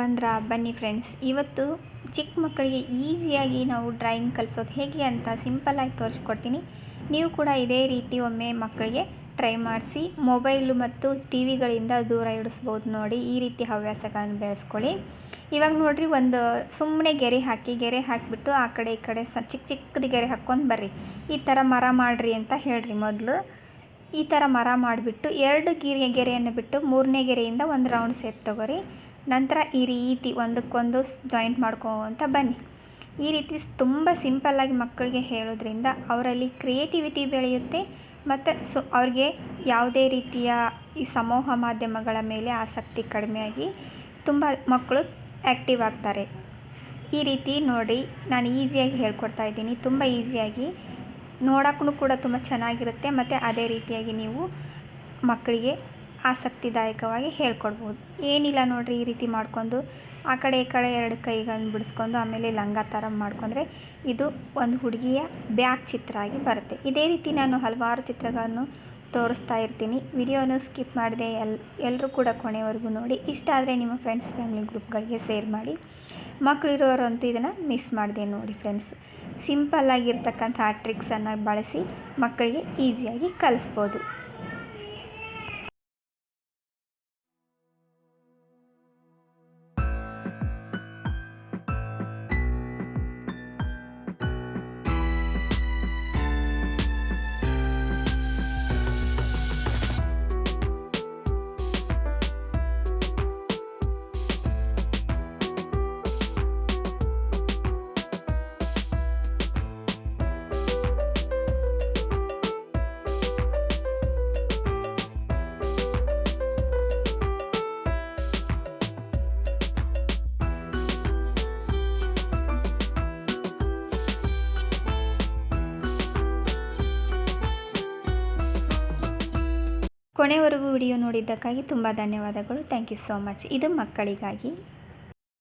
ಬಂದ್ರ? ಬನ್ನಿ ಫ್ರೆಂಡ್ಸ್ ಇವತ್ತು ಚಿಕ್ಕ ಮಕ್ಕಳಿಗೆ ಈಸಿಯಾಗಿ ನಾವು ಡ್ರಾಯಿಂಗ್ ಕಲಿಸೋದು ಹೇಗೆ ಅಂತ ಸಿಂಪಲ್ಲಾಗಿ ತೋರಿಸ್ಕೊಡ್ತೀನಿ. ನೀವು ಕೂಡ ಇದೇ ರೀತಿ ಒಮ್ಮೆ ಮಕ್ಕಳಿಗೆ ಟ್ರೈ ಮಾಡಿಸಿ ಮೊಬೈಲು ಮತ್ತು ಟಿ ವಿಗಳಿಂದ ದೂರ ಇಡಿಸ್ಬೋದು ನೋಡಿ, ಈ ರೀತಿ ಹವ್ಯಾಸಗಳನ್ನು ಬೆಳೆಸ್ಕೊಳ್ಳಿ. ಇವಾಗ ನೋಡಿರಿ, ಒಂದು ಸುಮ್ಮನೆ ಗೆರೆ ಹಾಕಿ, ಗೆರೆ ಹಾಕಿಬಿಟ್ಟು ಆ ಕಡೆ ಈ ಕಡೆ ಸ ಚಿಕ್ಕ ಚಿಕ್ಕದು ಗೆರೆ ಹಾಕ್ಕೊಂಡು ಬರ್ರಿ. ಈ ಥರ ಮರ ಮಾಡಿರಿ ಅಂತ ಹೇಳ್ರಿ ಮೊದಲು. ಈ ಥರ ಮರ ಮಾಡಿಬಿಟ್ಟು ಎರಡು ಗಿರಿಯ ಗೆರೆಯನ್ನು ಬಿಟ್ಟು ಮೂರನೇ ಗೆರೆಯಿಂದ ಒಂದು ರೌಂಡ್ ಸೇಪ್ ತಗೋರಿ. ನಂತರ ಈ ರೀತಿ ಒಂದಕ್ಕೊಂದು ಜಾಯಿಂಟ್ ಮಾಡ್ಕೊತ ಬನ್ನಿ. ಈ ರೀತಿ ತುಂಬ ಸಿಂಪಲ್ಲಾಗಿ ಮಕ್ಕಳಿಗೆ ಹೇಳೋದ್ರಿಂದ ಅವರಲ್ಲಿ ಕ್ರಿಯೇಟಿವಿಟಿ ಬೆಳೆಯುತ್ತೆ ಮತ್ತು ಸೊ ಅವ್ರಿಗೆ ಯಾವುದೇ ರೀತಿಯ ಈ ಸಮೂಹ ಮಾಧ್ಯಮಗಳ ಮೇಲೆ ಆಸಕ್ತಿ ಕಡಿಮೆಯಾಗಿ ತುಂಬ ಮಕ್ಕಳು ಆ್ಯಕ್ಟಿವ್ ಆಗ್ತಾರೆ. ಈ ರೀತಿ ನೋಡಿ ನಾನು ಈಸಿಯಾಗಿ ಹೇಳ್ಕೊಡ್ತಾ ಇದ್ದೀನಿ. ತುಂಬ ಈಸಿಯಾಗಿ ನೋಡೋಕ್ಕೂ ಕೂಡ ತುಂಬ ಚೆನ್ನಾಗಿರುತ್ತೆ ಮತ್ತು ಅದೇ ರೀತಿಯಾಗಿ ನೀವು ಮಕ್ಕಳಿಗೆ ಆಸಕ್ತಿದಾಯಕವಾಗಿ ಹೇಳ್ಕೊಡ್ಬೋದು. ಏನಿಲ್ಲ ನೋಡಿರಿ ಈ ರೀತಿ ಮಾಡ್ಕೊಂಡು ಆ ಕಡೆ ಈ ಕಡೆ ಎರಡು ಕೈಗಳನ್ನ ಬಿಡಿಸ್ಕೊಂಡು ಆಮೇಲೆ ಲಂಗ ಥರ ಮಾಡ್ಕೊಂಡ್ರೆ ಇದು ಒಂದು ಹುಡುಗಿಯ ಬ್ಯಾಕ್ ಚಿತ್ರ ಆಗಿ ಬರುತ್ತೆ. ಇದೇ ರೀತಿ ನಾನು ಹಲವಾರು ಚಿತ್ರಗಳನ್ನು ತೋರಿಸ್ತಾ ಇರ್ತೀನಿ. ವಿಡಿಯೋನು ಸ್ಕಿಪ್ ಮಾಡಿದೆ ಎಲ್ ಎಲ್ಲರೂ ಕೂಡ ಕೊನೆವರೆಗೂ ನೋಡಿ. ಇಷ್ಟ ಆದರೆ ನಿಮ್ಮ ಫ್ರೆಂಡ್ಸ್, ಫ್ಯಾಮಿಲಿ ಗ್ರೂಪ್ಗಳಿಗೆ ಶೇರ್ ಮಾಡಿ. ಮಕ್ಕಳಿರೋರಂತೂ ಇದನ್ನು ಮಿಸ್ ಮಾಡಿದೆ ನೋಡಿ ಫ್ರೆಂಡ್ಸ್. ಸಿಂಪಲ್ಲಾಗಿರ್ತಕ್ಕಂಥ ಟ್ರಿಕ್ಸನ್ನು ಬಳಸಿ ಮಕ್ಕಳಿಗೆ ಈಸಿಯಾಗಿ ಕಲಿಸ್ಬೋದು. ಕೊನೆವರೆಗೂ ವಿಡಿಯೋ ನೋಡಿದ್ದಕ್ಕಾಗಿ ತುಂಬ ಧನ್ಯವಾದಗಳು. ಥ್ಯಾಂಕ್ ಯು ಸೋ ಮಚ್ ಇದು ಮಕ್ಕಳಿಗಾಗಿ.